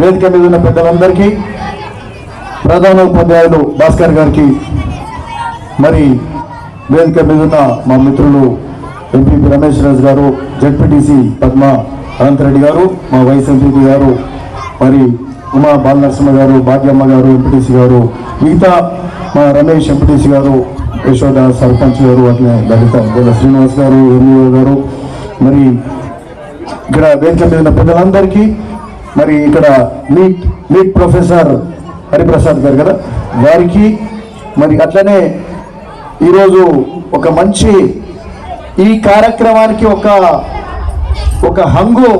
వేదిక మీద ఉన్న పెద్దలందరికీ ప్రధాన ఉపాధ్యాయులు భాస్కర్ గారికి మరి వేదిక మీద ఉన్న మా మిత్రులు ఎంపీపీ రమేష్ రాజు గారు జడ్పీటీసీ పద్మ అనంతరెడ్డి గారు మా వైస్ ఎంపీపీ గారు మరి ఉమా బాలనరసింహ గారు భాగ్యమ్మ గారు ఎంపీటీసీ గారు మిగతా మా రమేష్ ఎంపీటీసీ గారు యశోద సర్పంచ్ గారు అట్లే దళిత గోల శ్రీనివాస్ గారు ఎంఈఓ గారు మరి ఇక్కడ వేదిక మీద ఉన్న పెద్దలందరికీ మరి ఇక్కడ మీట్ మీట్ ప్రొఫెసర్ హరిప్రసాద్ గారు కదా? వారికి మరి అట్లనే ఈరోజు ఒక మంచి ఈ కార్యక్రమానికి ఒక ఒక హంగు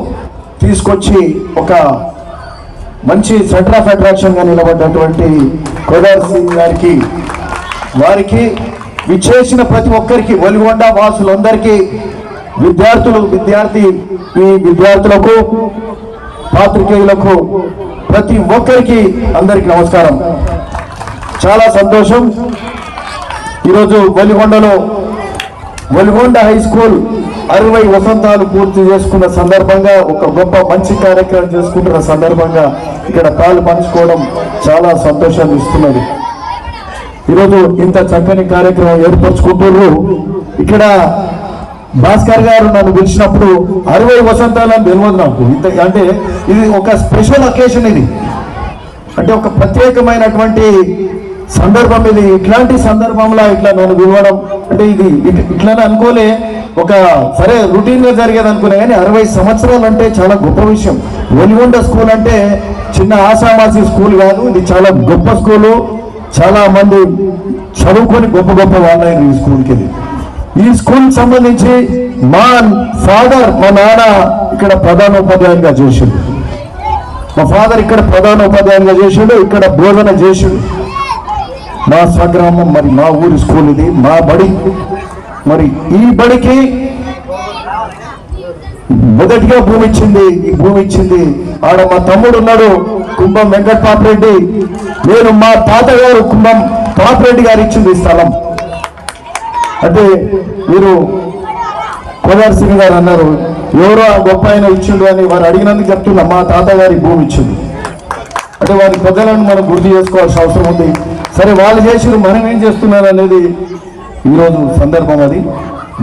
తీసుకొచ్చి ఒక మంచి సెంటర్ ఆఫ్ అట్రాక్షన్గా నిలబడ్డటువంటి కోదార్ సింగ్ గారికి వారికి విచ్చేసిన ప్రతి ఒక్కరికి వలిగొండ వాసులందరికీ విద్యార్థులు విద్యార్థి ఈ విద్యార్థులకు పాత్రికేయులకు ప్రతి ఒక్కరికి అందరికి నమస్కారం. చాలా సంతోషం. ఈరోజు వెలిగొండలో వెలిగొండ హై స్కూల్ అరవై వసంతాలు పూర్తి చేసుకున్న సందర్భంగా ఒక గొప్ప మంచి కార్యక్రమం చేసుకుంటున్న సందర్భంగా ఇక్కడ పాలు పంచుకోవడం చాలా సంతోషాన్ని ఇస్తున్నది. ఈరోజు ఇంత చక్కని కార్యక్రమం ఏర్పరచుకుంటున్నారు ఇక్కడ భాస్కర్ గారు నన్ను పిలిచినప్పుడు అరవై వసంతాలని తెలియదు నాకు ఇంత అంటే ఇది ఒక స్పెషల్ అకేషన్ ఇది. అంటే ఒక ప్రత్యేకమైనటువంటి సందర్భం ఇది. ఇట్లాంటి సందర్భంలో ఇట్లా నన్ను పిలవడం అంటే ఇది ఇట్- ఇట్లనే అనుకోలే. ఒక సరే రొటీన్గా జరిగేది అనుకునే కానీ అరవై సంవత్సరాలు అంటే చాలా గొప్ప విషయం. వెలుగొండ స్కూల్ అంటే చిన్న ఆసామాసి స్కూల్ కాదు ఇది చాలా గొప్ప స్కూలు. చాలా మంది చదువుకొని గొప్ప గొప్ప వాళ్ళైన ఈ స్కూల్కి ఇది. ఈ స్కూల్ సంబంధించి మా ఫాదర్ మా నాన్న ఇక్కడ ప్రధానోపాధ్యాయునిగా చేసిండు మా ఫాదర్ ఇక్కడ ప్రధాన ఉపాధ్యాయునిగా చేసిండు ఇక్కడ బోధన చేసిండు మా స్వగ్రామం మరి మా ఊరి స్కూల్ ఇది మా బడి మరి ఈ బడికి మొదటిగా భూమి ఇచ్చింది ఈ భూమి ఇచ్చింది. ఆడ మా తమ్ముడు ఉన్నాడు కుంభం వెంకట పాపిరెడ్డి నేను మా తాతగారు కుంభం పాపిరెడ్డి గారు ఇచ్చింది ఈ స్థలం. అంటే మీరు కోదార్ సింగ్ గారు అన్నారు ఎవరో ఆ గొప్ప ఆయన ఇచ్చిండు అని వారు అడిగినందుకు చెప్తున్నా మా తాతగారి భూమి ఇచ్చింది అంటే వారి పెద్దలను మనం గుర్తు చేసుకోవాల్సిన అవసరం ఉంది. సరే వాళ్ళు చేసిన మనం ఏం చేస్తున్నారు అనేది ఈరోజు సందర్భం అది.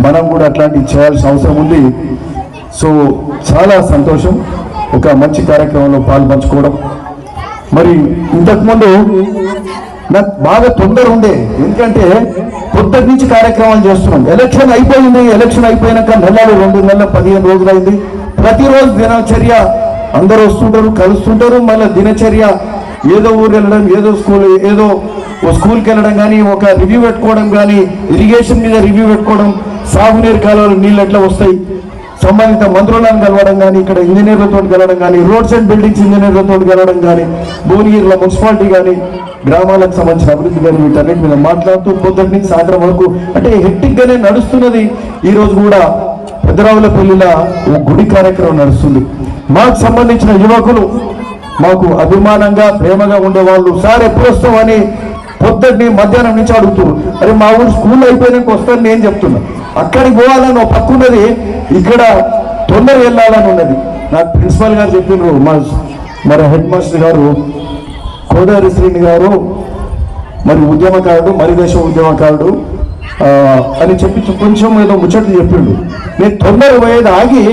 మనం కూడా అట్లాంటివి చేయాల్సిన అవసరం ఉంది. సో చాలా సంతోషం. ఒక మంచి కార్యక్రమంలో పాల్పంచుకోవడం. మరి ఇంతకుముందు నాకు బాగా తొందర ఉండే. ఎందుకంటే పొద్దుటి నుంచి కార్యక్రమాలు చేస్తున్నాం. ఎలక్షన్ అయిపోయింది. ఎలక్షన్ అయిపోయినాక నెలలు రెండు నెలల పదిహేను రోజులు అయింది ప్రతిరోజు దినచర్య అందరూ వస్తుంటారు కలుస్తుంటారు. మళ్ళీ దినచర్య ఏదో ఊరు వెళ్ళడం ఏదో స్కూల్ ఏదో ఓ స్కూల్కి వెళ్ళడం కానీ ఒక రివ్యూ పెట్టుకోవడం కానీ ఇరిగేషన్ మీద రివ్యూ పెట్టుకోవడం సాగునీరు కాలువలు నీళ్ళు ఎట్లా వస్తాయి? సంబంధిత మంత్రులను కలవడం కానీ ఇక్కడ ఇంజనీర్లతో కలవడం కానీ రోడ్స్ అండ్ బిల్డింగ్స్ ఇంజనీర్లతో కలవడం కానీ భువనగిరిలో మున్సిపాలిటీ కానీ గ్రామాలకు సంబంధించిన అభివృద్ధి కానీ వీటన్నిటి మీద మాట్లాడుతూ పొద్దుటి నుంచి సాయంత్రం వరకు అంటే హెట్టిక్గానే నడుస్తున్నది. ఈరోజు కూడా పెద్దరావుల పెళ్ళిల గుడి కార్యక్రమం నడుస్తుంది. మాకు సంబంధించిన యువకులు మాకు అభిమానంగా ప్రేమగా ఉండేవాళ్ళు. సార్ ఎప్పుడు వస్తామని పొద్దుటి మధ్యాహ్నం నుంచి అడుగుతున్నారు. అరే మా ఊరు స్కూల్ అయిపోయినాక వస్తాను నేను చెప్తున్నా అక్కడికి పోవాలని ఒక పక్క ఉన్నది ఇక్కడ తొందర వెళ్ళాలని ఉన్నది. నాకు ప్రిన్సిపల్ గారు చెప్పిండ్రు మా మరి హెడ్ మాస్టర్ గారు కోదారి శ్రీని గారు మరి ఉద్యమకారుడు మరి దేశ ఉద్యమకారుడు అని చెప్పి కొంచెం ఏదో ముచ్చట్లు చెప్పిండు. నేను తొందర పోయేది ఆగి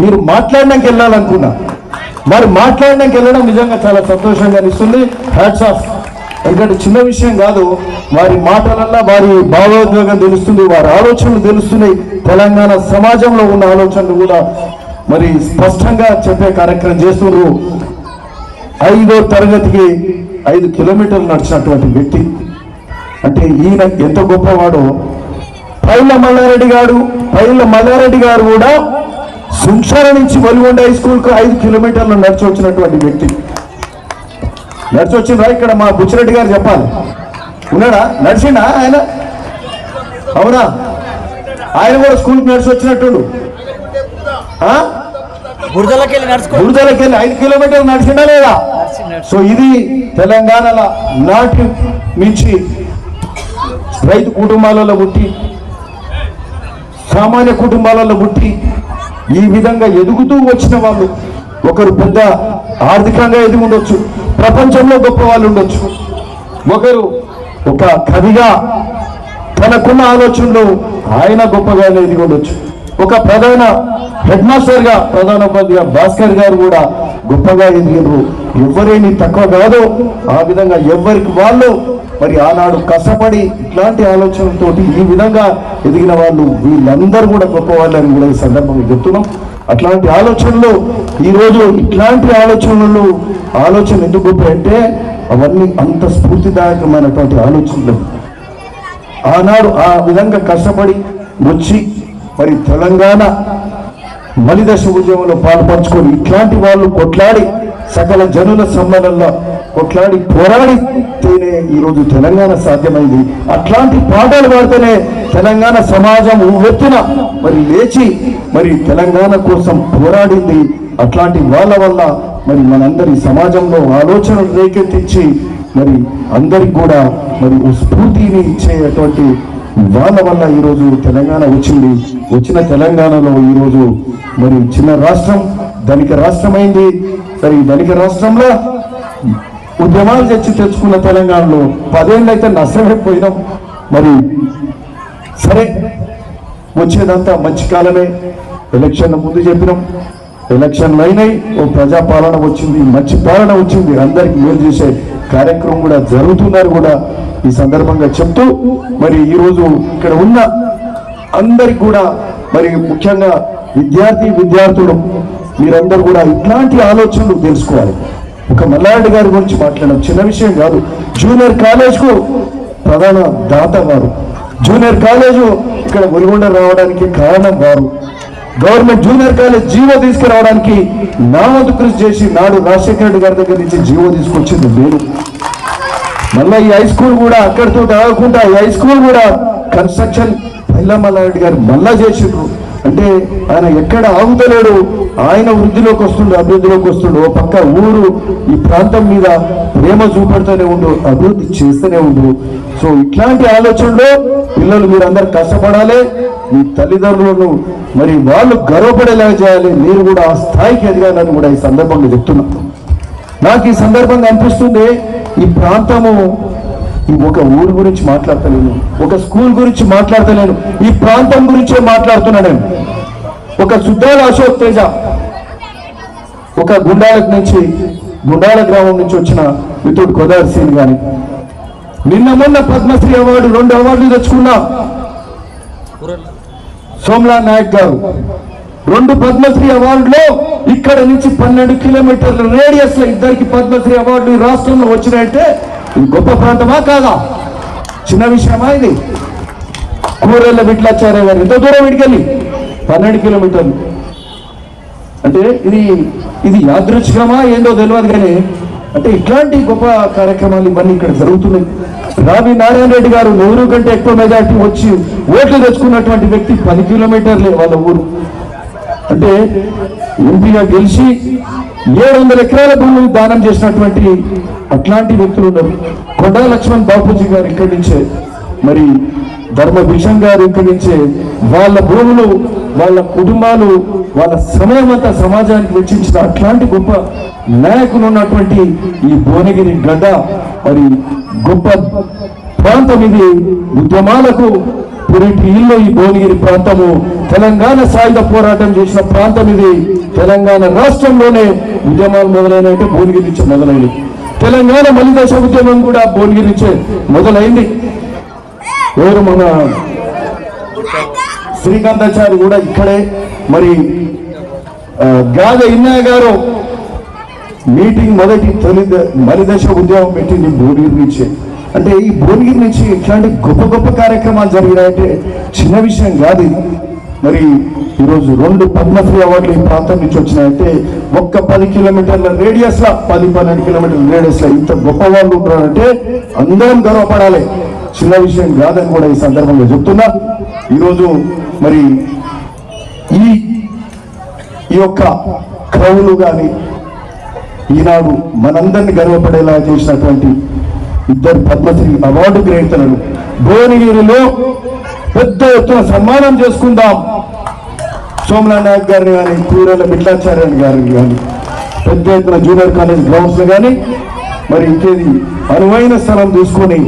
మీరు మాట్లాడడానికి వెళ్ళాలనుకున్నా. మరి మాట్లాడడానికి వెళ్ళడం నిజంగా చాలా సంతోషంగా అనిపిస్తుంది. హ్యాట్స్ ఆఫ్ ఎందుకంటే చిన్న విషయం కాదు వారి మాటలల్లో వారి భావోద్వేగం తెలుస్తుంది వారి ఆలోచనలు తెలుస్తున్నాయి. తెలంగాణ సమాజంలో ఉన్న ఆలోచనలు కూడా మరి స్పష్టంగా చెప్పే కార్యక్రమం చేస్తున్నారు ఐదో తరగతికి ఐదు కిలోమీటర్లు నడిచినటువంటి వ్యక్తి. అంటే ఈయన ఎంత గొప్పవాడో. పైల మల్లారెడ్డి గారు పైల మల్లారెడ్డి గారు కూడా సుంక్షర నుంచి వలిగొండ హై స్కూల్కు ఐదు కిలోమీటర్లు నడిచి వచ్చినటువంటి వ్యక్తి. నడిచి వచ్చిండ్రా ఇక్కడ మా బుచ్చిరెడ్డి గారు చెప్పాలి. ఉన్నాడా? నడిచిండా? ఆయన? అవునా? ఆయన కూడా స్కూల్కి నడిచి వచ్చినట్టు బురదలోకి వెళ్ళి ఐదు కిలోమీటర్లు నడిచిండా లేదా? సో ఇది తెలంగాణల నాటి నుంచి రైతు కుటుంబాలలో పుట్టి సామాన్య కుటుంబాలలో పుట్టి ఈ విధంగా ఎదుగుతూ వచ్చిన వాళ్ళు ఒకరు పెద్ద ఆర్థికంగా ఎదిగి ఉండొచ్చు ప్రపంచంలో గొప్ప వాళ్ళు ఉండొచ్చు. ఒకరు ఒక కవిగా తనకున్న ఆలోచనలు ఆయన గొప్పగా ఎదిగి ఉండొచ్చు ఒక ప్రధాన హెడ్ మాస్టర్గా ప్రధానోపాధ్యాయ భాస్కర్ గారు కూడా గొప్పగా ఎదిగినారు. ఎవరేమి తక్కువ కాదు ఆ విధంగా ఎవరికి వాళ్ళు మరి ఆనాడు కష్టపడి ఇట్లాంటి ఆలోచనలతోటి ఈ విధంగా ఎదిగిన వాళ్ళు వీళ్ళందరూ కూడా గొప్ప వాళ్ళని కూడా ఈ సందర్భంగా చెప్తున్నాం. అట్లాంటి ఆలోచనలు ఈరోజు ఇట్లాంటి ఆలోచనలు ఆలోచన ఎందుకు గొప్ప అంటే అవన్నీ అంత స్ఫూర్తిదాయకమైనటువంటి ఆలోచనలు. ఆనాడు ఆ విధంగా కష్టపడి వచ్చి మరి తెలంగాణ మలిదశ ఉద్యమంలో పాల్పంచుకొని ఇట్లాంటి వాళ్ళు కొట్లాడి సకల జనుల సమ్మేళనలో కొట్లాడి పోరాడితేనే ఈరోజు తెలంగాణ సాధ్యమైంది. అట్లాంటి పాటలు పాడితేనే తెలంగాణ సమాజం ఉవ్వెత్తున మరి లేచి మరి తెలంగాణ కోసం పోరాడింది. అట్లాంటి వాళ్ళ వల్ల మరి మనందరి సమాజంలో ఆలోచనలు రేకెత్తించి మరి అందరికి కూడా మరి స్ఫూర్తిని ఇచ్చేటువంటి వాళ్ళ వల్ల ఈరోజు తెలంగాణ వచ్చింది. వచ్చిన తెలంగాణలో ఈరోజు మరి చిన్న రాష్ట్రం ధనిక రాష్ట్రమైంది. సరే ఈ ధనిక రాష్ట్రంలో ఉద్యమాలు తెచ్చి తెచ్చుకున్న తెలంగాణలో పదేళ్ళు అయితే నష్టమైపోయినాం. మరి సరే వచ్చేదంతా మంచి కాలమే. ఎలక్షన్ ముందు చెప్పినాం. ఎలక్షన్లు అయినాయి ఓ ప్రజాపాలన వచ్చింది మంచి పాలన వచ్చింది. అందరికి మేలు చేసే కార్యక్రమం కూడా జరుగుతున్నారు కూడా ఈ సందర్భంగా చెప్తూ మరి ఈ రోజు ఇక్కడ ఉన్న అందరికి కూడా మరి ముఖ్యంగా విద్యార్థి విద్యార్థులు మీరందరూ కూడా ఇట్లాంటి ఆలోచనలు తెలుసుకోవాలి. ఒక మల్లారెడ్డి గారి గురించి మాట్లాడడం చిన్న విషయం కాదు. జూనియర్ కాలేజ్కు ప్రధాన దాత వారు. జూనియర్ కాలేజ్ ఇక్కడ ఒలిగొండ రావడానికి కారణం వారు. గవర్నమెంట్ జూనియర్ కాలేజ్ జీవో తీసుకురావడానికి నా వంతు కృషి చేసి నాడు రాజశేఖర రెడ్డి గారి దగ్గర నుంచి జీవో తీసుకొచ్చింది నేను. మళ్ళీ ఈ హై స్కూల్ కూడా అక్కడితో ఆగకుండా ఈ హై స్కూల్ కూడా కన్స్ట్రక్షన్ పైలమల్లారెడ్డి గారు మళ్ళా చేసిండ్రు. అంటే ఆయన ఎక్కడ ఆగుతలేడు. ఆయన వృద్ధిలోకి వస్తుండు అభివృద్ధిలోకి వస్తుండు. ఓ పక్క ఊరు ఈ ప్రాంతం మీద ప్రేమ చూపెడుతూనే ఉండు అభివృద్ధి చేస్తూనే ఉండు. సో ఇట్లాంటి ఆలోచనలో పిల్లలు మీరందరూ కష్టపడాలి. మీ తల్లిదండ్రులను మరి వాళ్ళు గర్వపడేలాగా చేయాలి. మీరు కూడా ఆ స్థాయికి ఎదగాలని కూడా ఈ సందర్భంగా చెప్తున్నా. నాకు ఈ సందర్భంగా అనిపిస్తుంది ఈ ప్రాంతము ఈ ఒక ఊరు గురించి మాట్లాడతలేను. ఒక స్కూల్ గురించి మాట్లాడతలేను. ఈ ప్రాంతం గురించే మాట్లాడుతున్నా నేను. ఒక సుద్దాల అశోక్ తేజ ఒక గుండాలకు నుంచి గుండాల గ్రామం నుంచి వచ్చిన మిత్రుడు గోదావరి సింగ్ గాని. నిన్న మొన్న పద్మశ్రీ అవార్డు రెండు అవార్డులు తెచ్చుకున్నా సోమ్లా నాయక్ గారు. రెండు పద్మశ్రీ అవార్డులో ఇక్కడ నుంచి పన్నెండు కిలోమీటర్ల రేడియస్లో ఇద్దరికి పద్మశ్రీ అవార్డులు రాష్ట్రంలో వచ్చినాయంటే ఇది గొప్ప ప్రాంతమా కాదా? చిన్న విషయమా ఇది? కూరెళ్ళ విట్లాచార్య గారు ఎంత దూరం విడికెళ్ళి పన్నెండు కిలోమీటర్లు. అంటే ఇది ఇది యాదృచ్ఛికమా ఏందో తెలియదు కానీ అంటే ఇట్లాంటి గొప్ప కార్యక్రమాలు ఇవన్నీ ఇక్కడ జరుగుతున్నాయి. రావి నారాయణ రెడ్డి గారు నెహ్రూ కంటే ఎక్కువ మెజార్టీ వచ్చి ఓట్లు తెచ్చుకున్నటువంటి వ్యక్తి పది కిలోమీటర్లే వాళ్ళ ఊరు. అంటే ఎంపీగా గెలిచి ఏడు వందల ఎకరాల భూమిని దానం చేసినటువంటి అట్లాంటి వ్యక్తులు ఉన్నారు. కొండా లక్ష్మణ్ బాపూజీ గారు ఇక్కడి నుంచే మరి ధర్మ భీషణ్ గారు ఇక్కడి నుంచే వాళ్ళ భూములు వాళ్ళ కుటుంబాలు వాళ్ళ సమయం అంతా సమాజానికి వెచ్చించిన అట్లాంటి గొప్ప నాయకులు ఉన్నటువంటి ఈ భువనగిరి గడ్డ మరి గొప్ప ప్రాంతం ఇది. ఉద్యమాలకు పురిటి ఇల్లు ఈ భువనగిరి ప్రాంతము. తెలంగాణ సాయుధ పోరాటం చేసిన ప్రాంతం ఇది. తెలంగాణ రాష్ట్రంలోనే ఉద్యమాలు మొదలైనట్టు భువనగిరి నుంచి మొదలైనవి. తెలంగాణ మలిదశ ఉద్యమం కూడా భువనగిరి నుంచే మొదలైంది. ఎవరు మన శ్రీకాంతాచారి కూడా ఇక్కడే. మరి గాజ ఇన్నయ్య గారు మీటింగ్ మొదటి తొలి ద- మలిదశ ఉద్యమం పెట్టింది భువనగిరి నుంచి. అంటే ఈ భువనగిరి నుంచి ఇట్లాంటి గొప్ప గొప్ప కార్యక్రమాలు జరిగినాయంటే చిన్న విషయం కాదు మరి ఈరోజు రెండు పద్మశ్రీ అవార్డులు ఈ ప్రాంతం నుంచి వచ్చినాయంటే ఒక్క పది కిలోమీటర్ల రేడియస్ లా పది పన్నెండు కిలోమీటర్ల రేడియస్లో ఇంత గొప్ప వాళ్ళు ఉంటారంటే అందరం గర్వపడాలి. చిన్న విషయం కాదని కూడా ఈ సందర్భంగా చెప్తున్నా. ఈరోజు మరి ఈ ఈ యొక్క క్రౌలు కానీ ఈనాడు మనందరిని గర్వపడేలా చేసినటువంటి ఇద్దరు పద్మశ్రీ అవార్డు గ్రహీతలను భువనగిరిలో పెద్ద ఎత్తున సన్మానం చేసుకుందాం. సోమనాథ్ నాయక్ గారిని కానీ కూరల బిట్లాచార్య గారిని కానీ పెద్ద ఎత్తున జూనియర్ కాలేజ్ గ్రౌండ్స్ కానీ మరి ఇంకేది అనువైన స్థలం చూసుకొని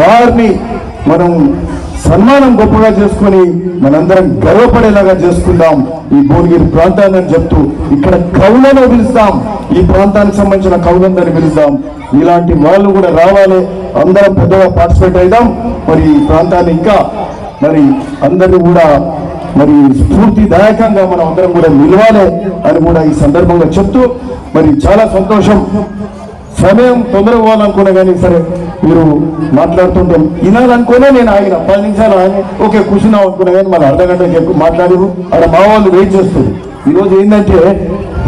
వారిని మనం సన్మానం గొప్పగా చేసుకొని మనందరం గర్వపడేలాగా చేసుకుందాం. ఈ భువనగిరి ప్రాంతాన్ని అని చెప్తూ ఇక్కడ కవులను పిలుస్తాం. ఈ ప్రాంతానికి సంబంధించిన కవులందరిని పిలుస్తాం. ఇలాంటి వాళ్ళు కూడా రావాలి. అందరం పెద్దగా పార్టిసిపేట్ అయిదాం మరి ఈ ప్రాంతాన్ని ఇంకా మరి అందరినీ కూడా మరి స్ఫూర్తిదాయకంగా మనం అందరం కూడా నిలవాలి అని కూడా ఈ సందర్భంగా చెప్తూ మరి చాలా సంతోషం. సమయం తొందరగా పోవాలనుకున్నా కానీ సరే మీరు మాట్లాడుతుంటే వినాలనుకునే నేను ఆగిన. పది నిమిషాలు ఆగి ఓకే కూర్చున్నాం అనుకున్నా కానీ మళ్ళీ అర్ధ గంటకి ఎక్కువ మాట్లాడారు అక్కడ మా వాళ్ళు వెయిట్ చేస్తారు. ఈరోజు ఏంటంటే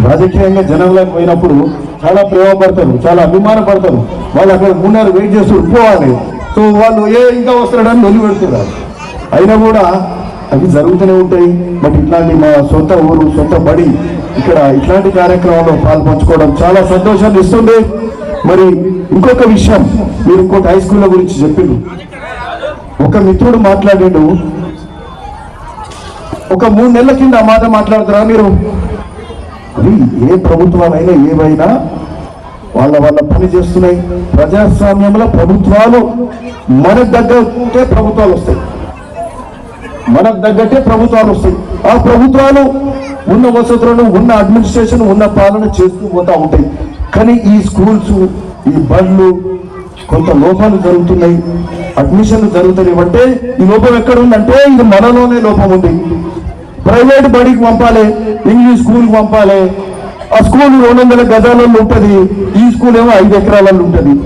రాజకీయంగా జనంలోకి పోయినప్పుడు చాలా ప్రేమపడతారు చాలా అభిమానపడతారు. వాళ్ళు అక్కడ ఉన్నారు వెయిట్ చేస్తూ పోవాలి సో వాళ్ళు ఏ ఇంకా వస్తాడని నొలి పెడుతున్నారు. అయినా కూడా అవి జరుగుతూనే ఉంటాయి. బట్ ఇట్లాంటి మా సొంత ఊరు సొంత బడి ఇక్కడ ఇట్లాంటి కార్యక్రమంలో పాల్పంచుకోవడం చాలా సంతోషాన్ని ఇస్తుంది. మరి ఇంకొక విషయం మీరు ఇంకోటి హై స్కూల్ గురించి చెప్పిండు ఒక మిత్రుడు మాట్లాడాడు. ఒక మూడు నెలల కింద ఆ మాట మాట్లాడుతారా మీరు? అది ఏ ప్రభుత్వాలైనా ఏవైనా వాళ్ళ వాళ్ళ పని చేస్తున్నాయి. ప్రజాస్వామ్యంలో ప్రభుత్వాలు మన తగ్గట్టే ప్రభుత్వాలు వస్తాయి. మనకు తగ్గట్టే ప్రభుత్వాలు వస్తాయి. ఆ ప్రభుత్వాలు ఉన్న వసతులను ఉన్న అడ్మినిస్ట్రేషన్ ఉన్న పాలన చేస్తూ పోతా ఉంటాయి. కానీ ఈ స్కూల్స్ ఈ బళ్ళు కొంత లోపాలు జరుగుతున్నాయి. అడ్మిషన్లు జరుగుతున్నాయి. అంటే ఈ లోపం ఎక్కడ ఉందంటే ఇది మనలోనే లోపం ఉంది. ప్రైవేట్ బడికి పంపాలి ఇంగ్లీష్ స్కూల్కి పంపాలి. ఆ స్కూల్ రెండు వందల గజాలలో ఉంటుంది. ఈ స్కూల్ ఏమో ఐదు ఎకరాలలో ఉంటుంది.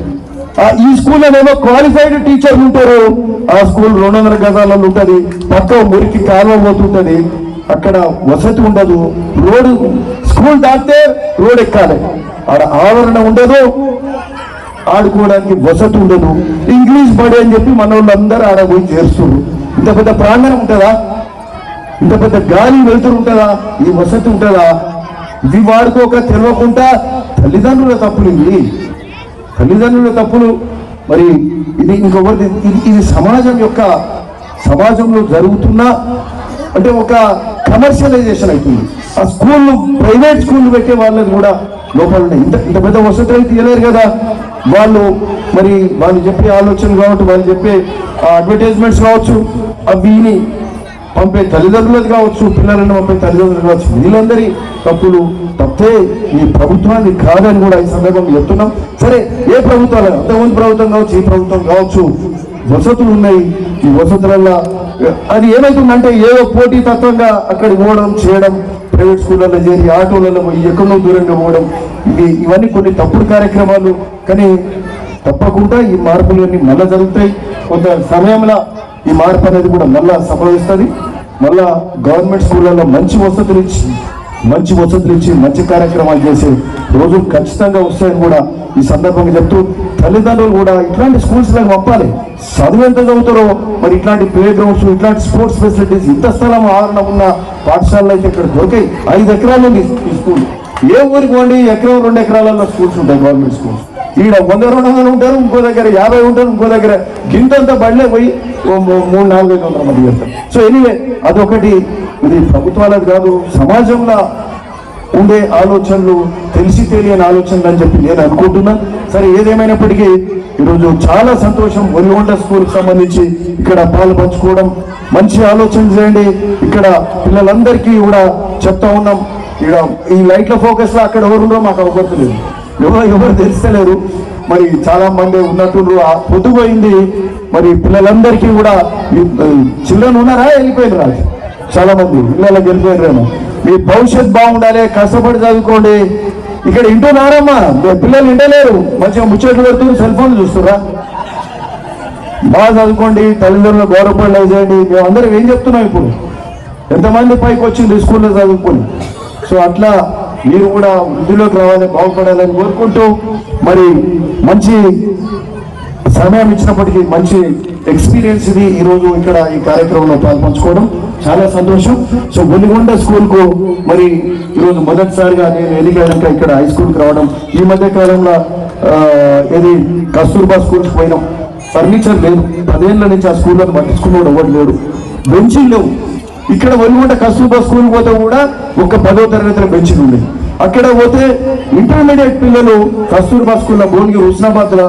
ఈ స్కూల్ ఏమో క్వాలిఫైడ్ టీచర్లు ఉంటారు. ఆ స్కూల్ రెండు వందల గజాలలో ఉంటుంది. పక్క మురికి కాలువ పోతుంటది. అక్కడ వసతి ఉండదు. రోడ్డు స్కూల్ దాటితే రోడ్ ఎక్కాలి. ఆడ ఆవరణ ఉండదు. ఆడుకోవడానికి వసతి ఉండదు. ఇంగ్లీష్ బడి అని చెప్పి మన వాళ్ళందరూ ఆడ పోయి చేరుస్తారు ఇంత పెద్ద ప్రాంగణం ఉంటుందా? ఇంత పెద్ద గాలి వెళ్తురు ఉంటుందా? ఈ వసతి ఉంటుందా? ఇది వాడుకోక తెలియకుండా తల్లిదండ్రుల తప్పులు ఇవి తల్లిదండ్రుల తప్పులు. మరి ఇది ఇంకొకటి ఇది సమాజం యొక్క సమాజంలో జరుగుతున్న అంటే ఒక కమర్షియలైజేషన్ అవుతుంది ఆ స్కూళ్ళు ప్రైవేట్ స్కూల్ పెట్టే వాళ్ళకి కూడా లోపల ఇంత ఇంత పెద్ద వసతులు అయితే ఇవ్వలేరు కదా. వాళ్ళు మరి వాళ్ళు చెప్పే ఆలోచనలు కావచ్చు వాళ్ళు చెప్పే అడ్వర్టైజ్మెంట్స్ కావచ్చు అవి పంపే తల్లిదండ్రులది కావచ్చు పిల్లలను పంపే తల్లిదండ్రులు కావచ్చు వీళ్ళందరి తప్పులు తప్పే ఈ ప్రభుత్వాన్ని కాదని కూడా ఈ సందర్భంగా చెప్తున్నాం. సరే ఏ ప్రభుత్వాలు? అంతకుముందు ప్రభుత్వం కావచ్చు ఈ ప్రభుత్వం కావచ్చు వసతులు ఉన్నాయి. ఈ వసతులలో అది ఏమైతుందంటే ఏదో పోటీ తత్వంగా అక్కడికి పోవడం చేయడం ప్రైవేట్ స్కూళ్ళలో చేరి ఆటోలలో పోయి ఎక్కడో దూరంగా పోవడం ఇవి ఇవన్నీ కొన్ని తప్పుడు కార్యక్రమాలు. కానీ తప్పకుండా ఈ మార్పులన్నీ మళ్ళా జరుగుతాయి. కొంత సమయంలో ఈ మార్పు అనేది కూడా మళ్ళా సంభవిస్తుంది. మళ్ళా గవర్నమెంట్ స్కూళ్ళలో మంచి వసతులు ఇచ్చి మంచి వసతులు ఇచ్చి మంచి కార్యక్రమాలు చేసే రోజులు ఖచ్చితంగా వస్తాయని కూడా ఈ సందర్భంగా చెప్తూ తల్లిదండ్రులు కూడా ఇట్లాంటి స్కూల్స్లకు పంపాలి. చదువు ఎంత చదువుతారో మరి ఇట్లాంటి ప్లే గ్రౌండ్స్ ఇట్లాంటి స్పోర్ట్స్ ఫెసిలిటీస్ ఇంత స్థలం ఆవరణ ఉన్న పాఠశాలలో అయితే ఇక్కడ దొరికాయి. ఐదు ఎకరాలు ఉంది ఈ స్కూల్ ఏ ఊరికి పోండి ఎకరం రెండు ఎకరాలలో స్కూల్స్ ఉంటాయి గవర్నమెంట్ స్కూల్స్ ఈడ వంద రెండు వందలు ఉంటారు ఇంకో దగ్గర యాభై ఉంటారు ఇంకో దగ్గర గింతంతా బళ్ళే పోయి మూడు నాలుగు ఐదు వందల మంది చేస్తారు. సో ఎనీవే అదొకటి. ఇది ప్రభుత్వాలకు కాదు సమాజంలో ఉండే ఆలోచనలు తెలిసి తెలియని ఆలోచనలు అని చెప్పి నేను అనుకుంటున్నాను సరే ఏదేమైనప్పటికీ ఈరోజు చాలా సంతోషం ఒరిగొండ స్కూల్కి సంబంధించి ఇక్కడ పాలు పంచుకోవడం మంచి ఆలోచన చేయండి. ఇక్కడ పిల్లలందరికీ కూడా చెప్తా ఉన్నాం. ఇక్కడ ఈ లైట్ల ఫోకస్లో అక్కడ ఎవరు ఉన్నారో మాకు అవగొట్టలేదు ఎవరు ఎవరు తెలుస్తలేరు. మరి చాలా మంది ఉన్నట్టు ఆ పొద్దుపోయింది. మరి పిల్లలందరికీ కూడా చిల్డ్రన్ ఉన్నారా? వెళ్ళిపోయింది రాజు. చాలా మంది పిల్లలకు వెళ్ళిపోయారేమో మీ భవిష్యత్ బాగుండాలి కష్టపడి చదువుకోండి. ఇక్కడ ఇంటున్నారమ్మా మీ పిల్లలు ఇంటలేరు మంచిగా ముచ్చట్లు పెడుతూ సెల్ ఫోన్ చూస్తురా బాగా చదువుకోండి తల్లిదండ్రులు గౌరవపడలేదు చేయండి. మేము ఏం చెప్తున్నాం ఇప్పుడు? ఎంతమంది పైకి వచ్చింది స్కూల్లో చదువుకొని? సో అట్లా మీరు కూడా వృద్ధిలోకి రావాలి బాగుపడాలని కోరుకుంటూ మరి మంచి సమయం ఇచ్చినప్పటికీ మంచి ఎక్స్పీరియన్స్ ఇది ఈరోజు ఇక్కడ ఈ కార్యక్రమంలో పాల్పంచుకోవడం చాలా సంతోషం. సో గొల్లిగొండ స్కూల్కు మరి ఈరోజు మొదటిసారిగా నేను ఎదిగాక ఇక్కడ హై స్కూల్కి రావడం ఈ మధ్య కాలంలో ఇది ఏది కస్తూర్బా స్కూల్కి పోయినాం ఫర్నిచర్ లేదు. పదేళ్ళ నుంచి ఆ స్కూల్లో పట్టించుకున్నాడు ఎవరు లేడు. బెంచీలు లేవు. ఇక్కడ ఒలిగొండ కస్తూర్బా స్కూల్ పోతే కూడా ఒక పదో తరగతిలో బెంచీలు ఉన్నాయి అక్కడ పోతే ఇంటర్మీడియట్ పిల్లలు కస్తూర్బా స్కూల్లో భువనగిరి హుస్నాబాద్లో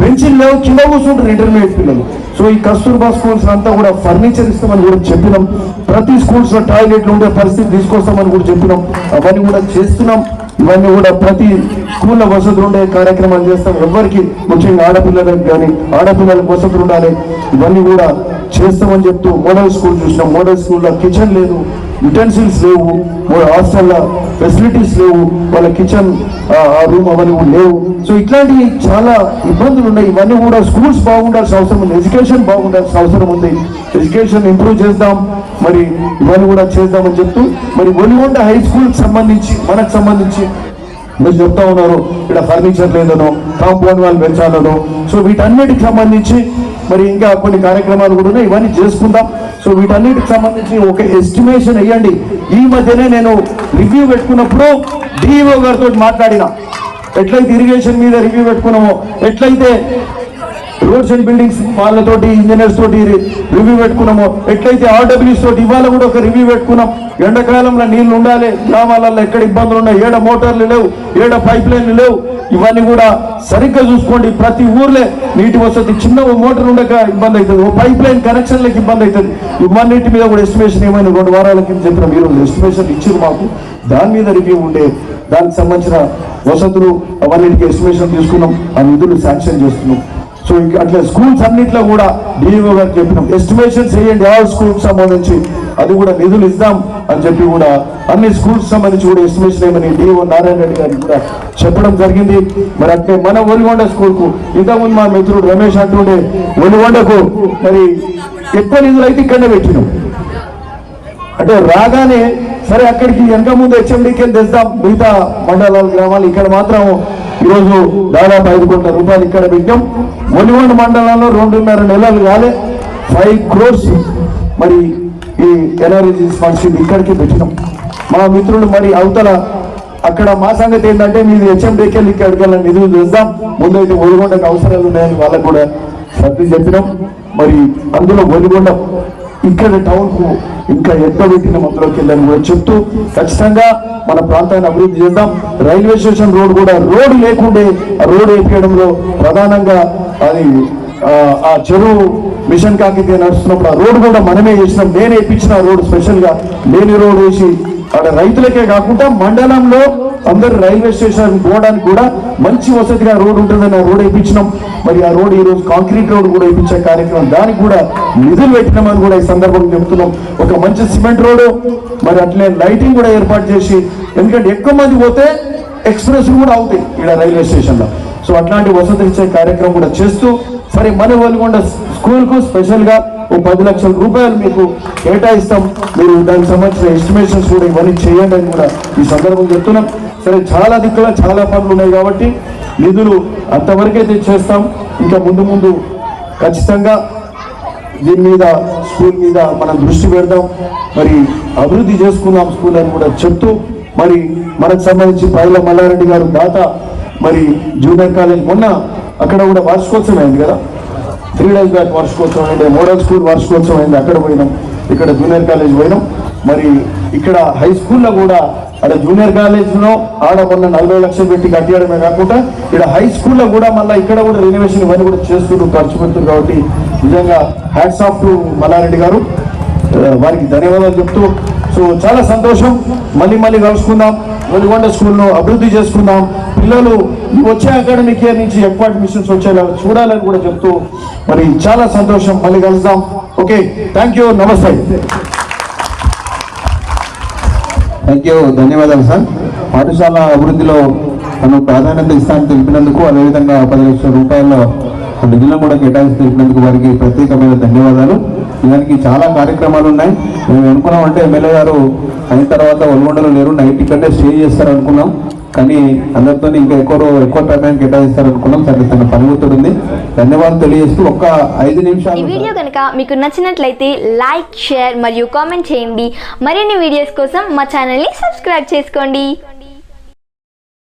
బెంచీలు లేవు కింద కూర్చుంటారు ఇంటర్మీడియట్ పిల్లలు. సో ఈ కస్తూర్బా స్కూల్స్ అంతా కూడా ఫర్నిచర్ ఇస్తామని కూడా చెప్పినాం. ప్రతి స్కూల్స్లో టాయిలెట్లు ఉండే పరిస్థితి తీసుకొస్తామని కూడా చెప్పినాం. అవన్నీ కూడా చేస్తున్నాం. ఇవన్నీ కూడా ప్రతి స్కూల్లో వసతులు ఉండే కార్యక్రమాలు చేస్తాం. ఎవరికి ముఖ్యంగా ఆడపిల్లలకు కానీ ఆడపిల్లలకు వసతులు ఉండాలి ఇవన్నీ కూడా చేస్తామని చెప్తూ మోడల్ స్కూల్ చూసినాం. మోడల్ స్కూల్లో కిచెన్ లేదు యుటెన్సిల్స్ లేవు. హాస్టల్లో ఫెసిలిటీస్ లేవు వాళ్ళ కిచెన్ రూమ్ అవన్నీ లేవు. సో ఇట్లాంటి చాలా ఇబ్బందులు ఉన్నాయి. ఇవన్నీ కూడా స్కూల్స్ బాగుండాల్సిన అవసరం ఉంది. ఎడ్యుకేషన్ బాగుండాల్సిన అవసరం ఉంది. ఎడ్యుకేషన్ ఇంప్రూవ్ చేద్దాం. మరి ఇవన్నీ కూడా చేద్దామని చెప్తూ మరి ఒలిగొండ హై స్కూల్కి సంబంధించి మనకు సంబంధించి మీరు చెప్తా ఉన్నారు ఇక్కడ ఫర్నిచర్ లేదనో కాంపౌండ్ వాళ్ళు పెంచాలనో. సో వీటన్నిటికి సంబంధించి మరి ఇంకా కొన్ని కార్యక్రమాలు కూడా ఉన్నాయి. ఇవన్నీ చేసుకుందాం. సో వీటన్నిటికి సంబంధించి ఒక ఎస్టిమేషన్ వేయండి. ఈ మధ్యనే నేను రివ్యూ పెట్టుకున్నప్పుడు డిఈఓ గారితో మాట్లాడిన. ఎట్లయితే ఇరిగేషన్ మీద రివ్యూ పెట్టుకున్నామో ఎట్లయితే రోడ్స్ అండ్ బిల్డింగ్స్ వాళ్ళతోటి ఇంజనీర్స్ తోటి రివ్యూ పెట్టుకున్నాము. ఎట్లయితే ఆర్డబ్ల్యూస్ తోటి ఇవాళ కూడా ఒక రివ్యూ పెట్టుకున్నాం. ఎండాకాలంలో నీళ్ళు ఉండాలి గ్రామాలలో ఎక్కడ ఇబ్బందులు ఉన్నాయి? ఏడ మోటార్లు లేవు ఏడ పైప్ లైన్లు లేవు? ఇవన్నీ కూడా సరిగ్గా చూసుకోండి. ప్రతి ఊర్లే నీటి వసతి చిన్న ఓ మోటార్ ఉండక ఇబ్బంది అవుతుంది. ఓ పైప్ లైన్ కనెక్షన్లకు ఇబ్బంది అవుతుంది. ఇవన్నిటి మీద కూడా ఎస్టిమేషన్ ఏమైనా రెండు వారాల కింద చెప్పిన మీరు ఎస్టిమేషన్ ఇచ్చారు మాకు. దాని మీద రివ్యూ ఉండే దానికి సంబంధించిన వసతులు అవన్నిటికి ఎస్టిమేషన్ తీసుకున్నాం. ఆ నిధులు శాంక్షన్ చేస్తున్నాం. సో అట్లా స్కూల్స్ అన్నిట్లో కూడా డిఈఓ గారు చెప్పినాం. ఎస్టిమేషన్స్ చేయండి. ఆ స్కూల్స్ సంబంధించి అది కూడా నిధులు ఇద్దాం అని చెప్పి కూడా అన్ని స్కూల్స్ సంబంధించి కూడా ఎస్టిమేషన్ ఏమని డిఓ నారాయణ రెడ్డి గారికి కూడా చెప్పడం జరిగింది. మరి అట్లే మన ఒలిగొండ స్కూల్కు ఇంతకుముందు మా మిత్రుడు రమేష్ అంటుండే ఒలిగొండకు మరి ఎక్కువ నిధులు అయితే ఇక్కడనే పెట్టినాం? అంటే రాగానే సరే అక్కడికి వెనక ముందు హెచ్ఎండికి తెస్తాం? మిగతా మండలాల గ్రామాలు ఇక్కడ మాత్రం ఈరోజు దాదాపు ఐదు కోట్ల రూపాయలు ఇక్కడ పెట్టాం. ఒలిగొండ మండలంలో రెండున్నర నెలలు కాలే ఫైవ్ క్రోర్స్ మరి ఈ ఎనర్జీ ఫండ్స్ ఇక్కడికి పెట్టినాం. మా మిత్రులు మరి అవతల అక్కడ మా సంగతి ఏంటంటే మీరు హెచ్ఎండికి ఇక్కడికి వెళ్ళి నిధులు తెస్తాం ముందైతే ఒలిగొండకు అవసరాలు ఉన్నాయని వాళ్ళకు కూడా సర్ది చెప్పినాం. మరి అందులో ఒలిగొండ ఇక్కడ టౌన్కు ఇంకా ఎక్కువ పెట్టిన మొత్తంలోకి వెళ్ళని. కూడా చెప్తూ ఖచ్చితంగా మన ప్రాంతాన్ని అభివృద్ధి చేద్దాం. రైల్వే స్టేషన్ రోడ్ కూడా రోడ్డు లేకుండే రోడ్డు రోడ్ వేపించడంలో ప్రధానంగా అది ఆ, చెరువు మిషన్ కాకితీయ నడుస్తున్నప్పుడు ఆ రోడ్డు కూడా మనమే చేసినాం. నేను వేయించిన రోడ్డు స్పెషల్గా లేని రోడ్ వేసి అక్కడ రైతులకే కాకుండా మండలంలో అందరు రైల్వే స్టేషన్ పోవడానికి కూడా మంచి వసతిగా రోడ్ ఉంటుందని ఆ రోడ్ వేయించినాం. మరి ఆ రోడ్ ఈ రోజు కాంక్రీట్ రోడ్ కూడా వేయించే కార్యక్రమం. దానికి కూడా నిధులు పెట్టినామని కూడా ఈ సందర్భంగా చెప్తున్నాం. ఒక మంచి సిమెంట్ రోడ్డు మరి అట్లే లైటింగ్ కూడా ఏర్పాటు చేసి ఎందుకంటే ఎక్కువ మంది పోతే ఎక్స్ప్రెస్ కూడా అవుతాయి ఇక్కడ రైల్వే స్టేషన్లో. సో అట్లాంటి వసతి ఇచ్చే కార్యక్రమం కూడా చేస్తూ సరే మన వల్గొండ స్కూల్కు స్పెషల్గా ఓ పది లక్షల రూపాయలు మీకు కేటాయిస్తాం. మీరు దానికి సంబంధించిన ఎస్టిమేషన్స్ కూడా ఇవన్నీ చేయండి అని కూడా ఈ సందర్భం చెప్తున్నాం. సరే చాలా దిక్కుల చాలా పనులు ఉన్నాయి కాబట్టి నిధులు అంతవరకైతే చేస్తాం ఇంకా ముందు ముందు ఖచ్చితంగా దీని మీద స్కూల్ మీద మనం దృష్టి పెడదాం. మరి అభివృద్ధి చేసుకుందాం స్కూల్ అని కూడా చెప్తూ మరి మనకు సంబంధించి పైల మల్లారెడ్డి గారు దాత మరి జూనియర్ కాలేజ్ మొన్న అక్కడ కూడా వార్షికోత్సవం అయింది కదా? త్రీ డేస్ బ్యాక్ వార్షికోత్సవం అయింది మోడల్ స్కూల్ వార్షికోత్సవం అయింది అక్కడ పోయినాం. ఇక్కడ జూనియర్ కాలేజ్ పోయినాం. మరి ఇక్కడ హై స్కూల్లో కూడా అక్కడ జూనియర్ కాలేజ్లో ఆడ మొన్న నలభై లక్షలు పెట్టి కట్టేయడమే కాకుండా ఇక్కడ హై స్కూల్లో కూడా మళ్ళీ ఇక్కడ కూడా రెనోవేషన్ ఇవన్నీ కూడా చేస్తుండ్రు ఖర్చు పెడుతున్నారు కాబట్టి నిజంగా హ్యాట్స్ ఆఫ్ టు మల్లారెడ్డి గారు. వారికి ధన్యవాదాలు చెప్తూ సో చాలా సంతోషం. మళ్ళీ మళ్ళీ కలుసుకుందాం. వెలుగొండ స్కూల్లో అభివృద్ధి చేసుకుందాం. పిల్లలు వచ్చే అకాడమిక్ ఇయర్ నుంచి ఎక్కువ అడ్మిషన్స్ వచ్చేలా చూడాలని కూడా చెప్తూ మరి చాలా సంతోషం. మళ్ళీ కలుద్దాం. ఓకే థ్యాంక్ యూ నమస్తే. థ్యాంక్ యూ ధన్యవాదాలు సార్ పాఠశాల అభివృద్ధిలో మనం ప్రాధాన్యత ఇస్తానని తెలిపినందుకు అదేవిధంగా పది లక్షల రూపాయల నిధులను కూడా కేటాయించి తెలిపినందుకు వారికి ప్రత్యేకమైన ధన్యవాదాలు. దానికి చాలా కార్యక్రమాలు ఉన్నాయి. మేము అనుకున్నాం అంటే ఎమ్మెల్యే గారు అయిన తర్వాత ఒల్గొండలో లేరు నైట్ కంటే స్టే చేస్తారు అనుకున్నాం కానీ అందరితో ఇంకా ఎక్కువ ఎక్కువ టైం కేటాయిస్తారు అనుకున్నాం సరే తన పని ఉంది. ధన్యవాదాలు తెలియజేస్తూ ఒక ఐదు ఈ వీడియో కనుక మీకు నచ్చినట్లయితే లైక్ షేర్ మరియు కామెంట్ చేయండి. మరిన్ని వీడియోస్ కోసం మా ఛానల్ని సబ్స్క్రైబ్ చేసుకోండి.